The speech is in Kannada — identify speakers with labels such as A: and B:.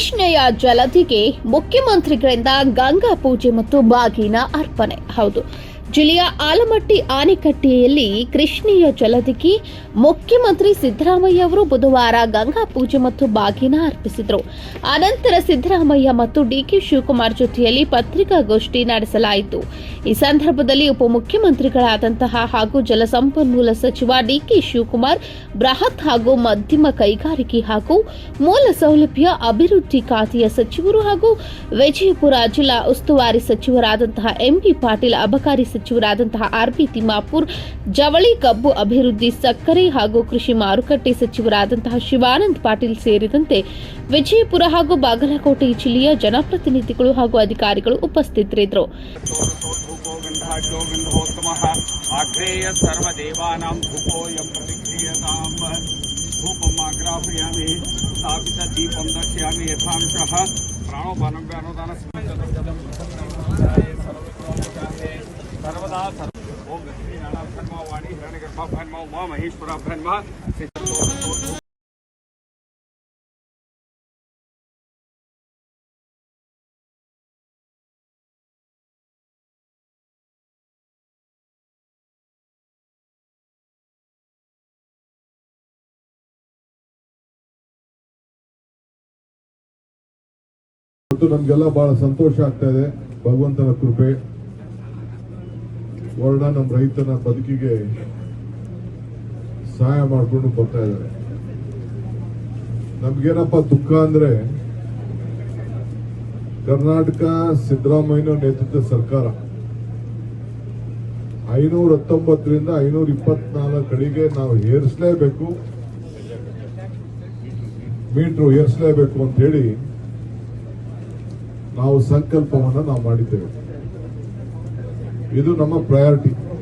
A: ಕೃಷ್ಣೆಯ ಜಲಧಿಗೆ ಮುಖ್ಯಮಂತ್ರಿಗಳಿಂದ ಗಂಗಾ ಪೂಜೆ ಮತ್ತು ಬಾಗಿನ ಅರ್ಪಣೆ. ಹೌದು. ಜಿಲ್ಲೆಯ ಆಲಮಟ್ಟಿ ಆನೆಕಟ್ಟೆಯಲ್ಲಿ ಕೃಷ್ಣೆಯ ಜಲದಿಕ್ಕಿ ಮುಖ್ಯಮಂತ್ರಿ ಸಿದ್ದರಾಮಯ್ಯ ಅವರು ಬುಧವಾರ ಗಂಗಾ ಪೂಜೆ ಮತ್ತು ಬಾಗಿನ ಅರ್ಪಿಸಿದರು. ಅನಂತರ ಸಿದ್ದರಾಮಯ್ಯ ಮತ್ತು ಡಿಕೆ ಶಿವಕುಮಾರ್ ಜೊತೆಯಲ್ಲಿ ಪತ್ರಿಕಾಗೋಷ್ಠಿ ನಡೆಸಲಾಯಿತು. ಈ ಸಂದರ್ಭದಲ್ಲಿ ಉಪಮುಖ್ಯಮಂತ್ರಿಗಳಾದಂತಹ ಹಾಗೂ ಜಲಸಂಪನ್ಮೂಲ ಸಚಿವ ಡಿಕೆ ಶಿವಕುಮಾರ್, ಬೃಹತ್ ಹಾಗೂ ಮಧ್ಯಮ ಕೈಗಾರಿಕೆ ಹಾಗೂ ಮೂಲ ಸೌಲಭ್ಯ ಅಭಿವೃದ್ಧಿ ಖಾತೆಯ ಸಚಿವರು ಹಾಗೂ ವಿಜಯಪುರ ಜಿಲ್ಲಾ ಉಸ್ತುವಾರಿ ಸಚಿವರಾದಂತಹ ಎಂಬಿ ಪಾಟೀಲ್ ಅಬಕಾರಿ ಸಚಿವರಾದಂತಹ ಆರ್ಪಿ ತಿಮ್ಮಾಪುರ್, ಜವಳಿ ಕಬ್ಬು ಅಭಿವೃದ್ಧಿ ಸಕ್ಕರೆ ಹಾಗೂ ಕೃಷಿ ಮಾರುಕಟ್ಟೆ ಸಚಿವರಾದಂತಹ ಶಿವಾನಂದ್ ಪಾಟೀಲ್ ಸೇರಿದಂತೆ ವಿಜಯಪುರ ಹಾಗೂ ಬಾಗಲಕೋಟೆ ಜಿಲ್ಲೆಯ ಜನಪ್ರತಿನಿಧಿಗಳು ಹಾಗೂ ಅಧಿಕಾರಿಗಳು ಉಪಸ್ಥಿತರಿದ್ದರು.
B: ದೀಪಂ சதா சர்வ ஓம் லட்சுமி நாராயண பிரன்மா வாணி ஹிரண்யகர்பா பிரன்மா உமா மகேஸ்வரா
C: பிரன்மா ನಮಗೆಲ್ಲ ಬಹಳ ಸಂತೋಷ ಆಗ್ತಾ ಇದೆ. ಭಗವಂತನ ಕೃಪೆ. ವರ್ಣ ನಮ್ಮ ರೈತನ ಬದುಕಿಗೆ ಸಹಾಯ ಮಾಡ್ಕೊಂಡು ಬರ್ತಾ ಇದ್ದಾರೆ. ನಮ್ಗೇನಪ್ಪ ದುಃಖ ಅಂದ್ರೆ ಕರ್ನಾಟಕ ಸಿದ್ದರಾಮಯ್ಯ ನೇತೃತ್ವದ ಸರ್ಕಾರ. ಐನೂರ ಹತ್ತೊಂಬತ್ತರಿಂದ ಐನೂರ ಇಪ್ಪತ್ನಾಲ್ಕು ಕಡೆಗೆ ನಾವು ಏರಿಸಲೇಬೇಕು. ಮೀಟ್ರು ಏರಿಸಲೇಬೇಕು ಅಂತ ಹೇಳಿ ನಾವು ಸಂಕಲ್ಪವನ್ನು ನಾವು ಮಾಡಿದ್ದೇವೆ. ಇದು ನಮ್ಮ ಪ್ರಯಾರಿಟಿ